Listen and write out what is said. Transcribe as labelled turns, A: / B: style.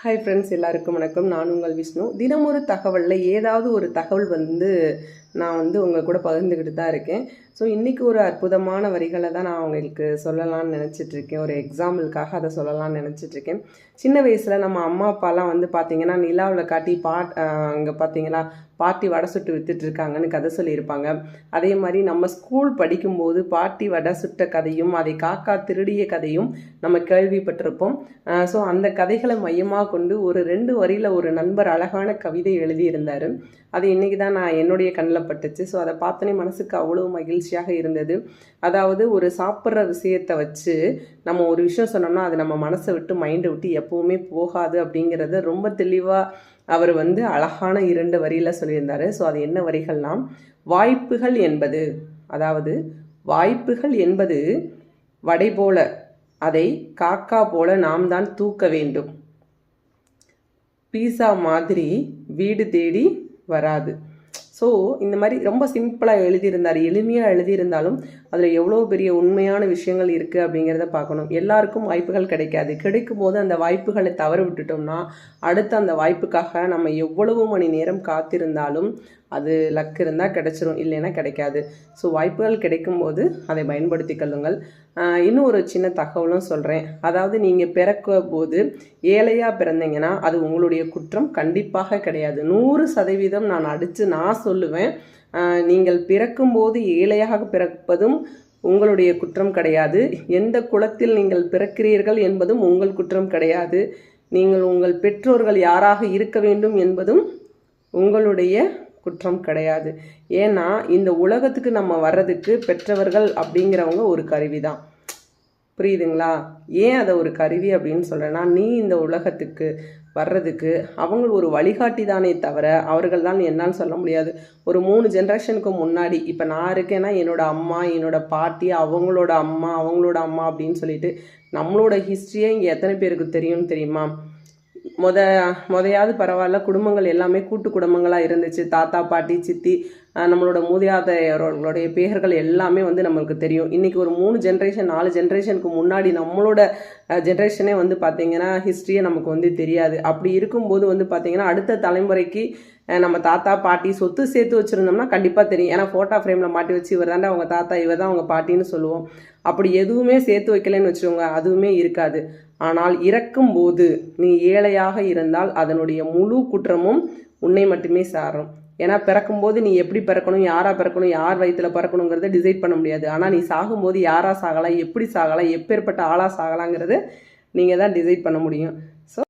A: Hi friends எல்லாருக்கும் வணக்கம். நான் உங்கள் விஷ்ணு. தினமொரு தகவலில் ஏதாவது ஒரு தகவல் வந்து நான் வந்து உங்கள் கூட பகிர்ந்துக்கிட்டு தான் இருக்கேன். ஸோ இன்றைக்கி ஒரு அற்புதமான வரிகளை தான் நான் அவங்களுக்கு சொல்லலாம்னு நினச்சிட்ருக்கேன். ஒரு எக்ஸாம்பிளுக்காக அதை சொல்லலாம்னு நினச்சிட்ருக்கேன். சின்ன வயசில் நம்ம அம்மா அப்பாலாம் வந்து பார்த்திங்கன்னா நிலாவில் காட்டி பாட் அங்கே பார்த்தீங்களா பாட்டி வடை சுட்டு வித்துட்டு இருக்காங்கன்னு கதை சொல்லியிருப்பாங்க. அதே மாதிரி நம்ம ஸ்கூல் படிக்கும்போது பாட்டி வடை சுட்ட கதையும் அதை காக்கா திருடிய கதையும் நம்ம கேள்விப்பட்டிருப்போம். ஸோ அந்த கதைகளை மையமாக கொண்டு ஒரு ரெண்டு வரியில் ஒரு நண்பர் அழகான கவிதை எழுதியிருந்தார். அது இன்றைக்கி தான் நான் என்னுடைய கண்ணில் பட்டுச்சு. ஸோ அதை பார்த்தோன்னே மனசுக்கு அவ்வளோ மகிழ்ச்சி மகிழ்ச்சியாக இருந்தது. அதாவது ஒரு சாப்பிட்ற விஷயத்தை வச்சு நம்ம ஒரு விஷயம் சொன்னோம்னா அது நம்ம மனசை விட்டு மைண்டை விட்டு எப்போவுமே போகாது அப்படிங்கிறத ரொம்ப தெளிவாக அவர் வந்து அழகான இரண்டு வரியில் சொல்லியிருந்தார். ஸோ அது என்ன வரிகள்லாம் வாய்ப்புகள் என்பது அதாவது வாய்ப்புகள் என்பது வடை போல அதை காக்கா போல நாம் தான் தூக்க வேண்டும். பீஸா மாதிரி வீடு தேடி வராது. ஸோ இந்த மாதிரி ரொம்ப சிம்பிளாக எழுதியிருந்தார் எளிமையாக எழுதியிருந்தாலும் அதில் எவ்வளோ பெரிய உண்மையான விஷயங்கள் இருக்குது அப்படிங்கிறத பார்க்கணும். எல்லாருக்கும் வாய்ப்புகள் கிடைக்காது. கிடைக்கும் போது அந்த வாய்ப்புகளை தவற விட்டுட்டோம்னா அடுத்த அந்த வாய்ப்புக்காக நம்ம எவ்வளவு மணி நேரம் காத்திருந்தாலும் அது லக் இருந்தால் கிடைச்சிரும் இல்லைன்னா கிடைக்காது. ஸோ வாய்ப்புகள் கிடைக்கும்போது அதை பயன்படுத்தி கொள்ளுங்கள். இன்னும் ஒரு சின்ன தகவலும் சொல்கிறேன் அதாவது நீங்கள் பிறக்க போது ஏழையாக பிறந்தீங்கன்னா அது உங்களுடைய குற்றம் கண்டிப்பாக கிடையாது. நூறு சதவீதம் நான் அடித்து நான் சொல்லுவேன். நீங்கள் பிறக்கும்போது ஏழையாக பிறப்பதும் உங்களுடைய குற்றம் கிடையாது. எந்த குலத்தில் நீங்கள் பிறக்கிறீர்கள் என்பதும் உங்கள் குற்றம் கிடையாது. நீங்கள் உங்கள் பெற்றோர்கள் யாராக இருக்க வேண்டும் என்பதும் உங்களுடைய குற்றம் கிடையாது. ஏன்னா இந்த உலகத்துக்கு நம்ம வர்றதுக்கு பெற்றவர்கள் அப்படிங்கிறவங்க ஒரு கருவி தான் புரியுதுங்களா? ஏன் அதை ஒரு கருவி அப்படின்னு சொல்கிறேன்னா நீ இந்த உலகத்துக்கு வர்றதுக்கு அவங்க ஒரு வழிகாட்டி தானே தவிர அவர்கள் தான் என்னால் சொல்ல முடியாது. ஒரு மூணு ஜென்ரேஷனுக்கு முன்னாடி இப்போ நான் இருக்கேன்னா என்னோடய அம்மா என்னோட பாட்டி அவங்களோட அம்மா அவங்களோட அம்மா அப்படின்னு சொல்லிட்டு நம்மளோட ஹிஸ்ட்ரியே இங்கே எத்தனை பேருக்கு தெரியும்னு தெரியுமா? முத முதையாவது பரவாயில்ல குடும்பங்கள் எல்லாமே கூட்டு குடும்பங்களாக இருந்துச்சு. தாத்தா பாட்டி சித்தி நம்மளோட மூதியாதையர்களுடைய பேர்கள் எல்லாமே வந்து நம்மளுக்கு தெரியும். இன்றைக்கி ஒரு மூணு ஜென்ரேஷன் நாலு ஜென்ரேஷனுக்கு முன்னாடி நம்மளோட ஜென்ரேஷனே வந்து பார்த்திங்கன்னா ஹிஸ்ட்ரியே நமக்கு வந்து தெரியாது. அப்படி இருக்கும்போது வந்து பார்த்திங்கன்னா அடுத்த தலைமுறைக்கு நம்ம தாத்தா பாட்டி சொத்து சேர்த்து வச்சுருந்தோம்னா கண்டிப்பாக தெரியும். ஏன்னா ஃபோட்டோ ஃப்ரேமில் மாட்டி வச்சு இவர் தாண்டா அவங்க தாத்தா இவர் தான் அவங்க பாட்டின்னு சொல்லுவோம். அப்படி எதுவுமே சேர்த்து வைக்கலைன்னு வச்சுக்கோங்க அதுவுமே இருக்காது. ஆனால் இறக்கும் போது நீ ஏழையாக இருந்தால் அதனுடைய முழு குற்றமும் உன்னை மட்டுமே சாரும். ஏன்னா பிறக்கும்போது நீ எப்படி பிறக்கணும் யாரா பிறக்கணும் யார் வயித்துல பிறக்கணுங்கிறத டிசைட் பண்ண முடியாது. ஆனால் நீ சாகும்போது யாரா சாகலாம் எப்படி சாகலாம் எப்பேற்பட்ட ஆளா சாகலாங்கிறது நீங்கள் தான் டிசைட் பண்ண முடியும். ஸோ